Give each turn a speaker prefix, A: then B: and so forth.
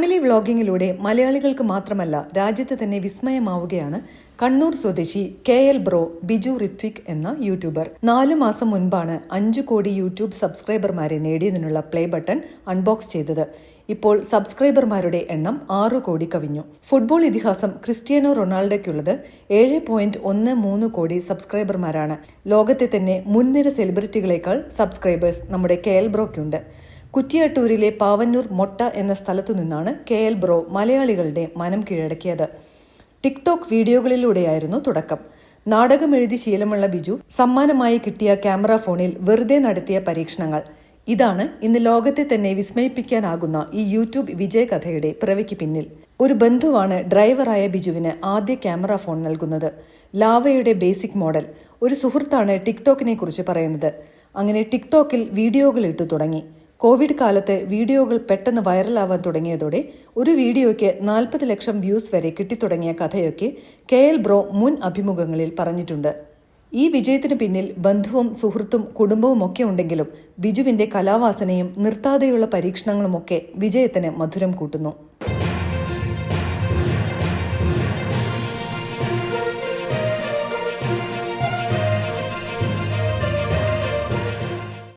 A: Family വ്ളോഗിങ്ങിലൂടെ മലയാളികൾക്ക് മാത്രമല്ല രാജ്യത്ത് തന്നെ വിസ്മയമാവുകയാണ് കണ്ണൂർ സ്വദേശി K L bro Biju Rithvik എന്ന യൂട്യൂബർ. നാലു മാസം മുൻപാണ് അഞ്ചു കോടി യൂട്യൂബ് സബ്സ്ക്രൈബർമാരെ നേടിയതിനുള്ള പ്ലേ ബട്ടൺ അൺബോക്സ് ചെയ്തത്. ഇപ്പോൾ സബ്സ്ക്രൈബർമാരുടെ എണ്ണം ആറു കോടി കവിഞ്ഞു. ഫുട്ബോൾ ഇതിഹാസം ക്രിസ്ത്യാനോ റൊണാൾഡോയ്ക്കുള്ളത് ഏഴ് പോയിന്റ് ഒന്ന് മൂന്ന് കോടി സബ്സ്ക്രൈബർമാരാണ്. ലോകത്തെ തന്നെ മുൻനിര സെലിബ്രിറ്റികളെക്കാൾ സബ്സ്ക്രൈബേഴ്സ് നമ്മുടെ കെ എൽ ബ്രോയ്ക്കുണ്ട്. കുറ്റിയാട്ടൂരിലെ പാവന്നൂർ മൊട്ട എന്ന സ്ഥലത്തു നിന്നാണ് കെ എൽ ബ്രോ മലയാളികളുടെ മനം കീഴടക്കിയത്. ടിക്ടോക്ക് വീഡിയോകളിലൂടെയായിരുന്നു തുടക്കം. നാടകം എഴുതി ശീലമുള്ള ബിജു സമ്മാനമായി കിട്ടിയ ക്യാമറ ഫോണിൽ വെറുതെ നടത്തിയ പരീക്ഷണങ്ങൾ. ഇതാണ് ഇന്ന് ലോകത്തെ തന്നെ വിസ്മയിപ്പിക്കാനാകുന്ന ഈ യൂട്യൂബ് വിജയകഥയുടെ പിറവിക്ക് പിന്നിൽ. ഒരു ബന്ധുവാണ് ഡ്രൈവറായ ബിജുവിന് ആദ്യ ക്യാമറ ഫോൺ നൽകുന്നത്. ലാവയുടെ ബേസിക് മോഡൽ. ഒരു സുഹൃത്താണ് ടിക്ടോക്കിനെ കുറിച്ച് പറയുന്നത്. അങ്ങനെ ടിക്ടോക്കിൽ വീഡിയോകൾ ഇട്ടു തുടങ്ങി. കോവിഡ് കാലത്ത് വീഡിയോകൾ പെട്ടെന്ന് വൈറലാവാൻ തുടങ്ങിയതോടെ ഒരു വീഡിയോയ്ക്ക് നാൽപ്പത് ലക്ഷം വ്യൂസ് വരെ കിട്ടിത്തുടങ്ങിയ കഥയൊക്കെ കെ എൽ ബ്രോ മുൻ അഭിമുഖങ്ങളിൽ പറഞ്ഞിട്ടുണ്ട്. ഈ വിജയത്തിനു പിന്നിൽ ബന്ധുവും സുഹൃത്തും കുടുംബവും ഒക്കെ ഉണ്ടെങ്കിലും ബിജുവിന്റെ കലാവാസനയും നിർത്താതെയുള്ള പരീക്ഷണങ്ങളുമൊക്കെ വിജയത്തിന് മധുരം കൂട്ടുന്നു.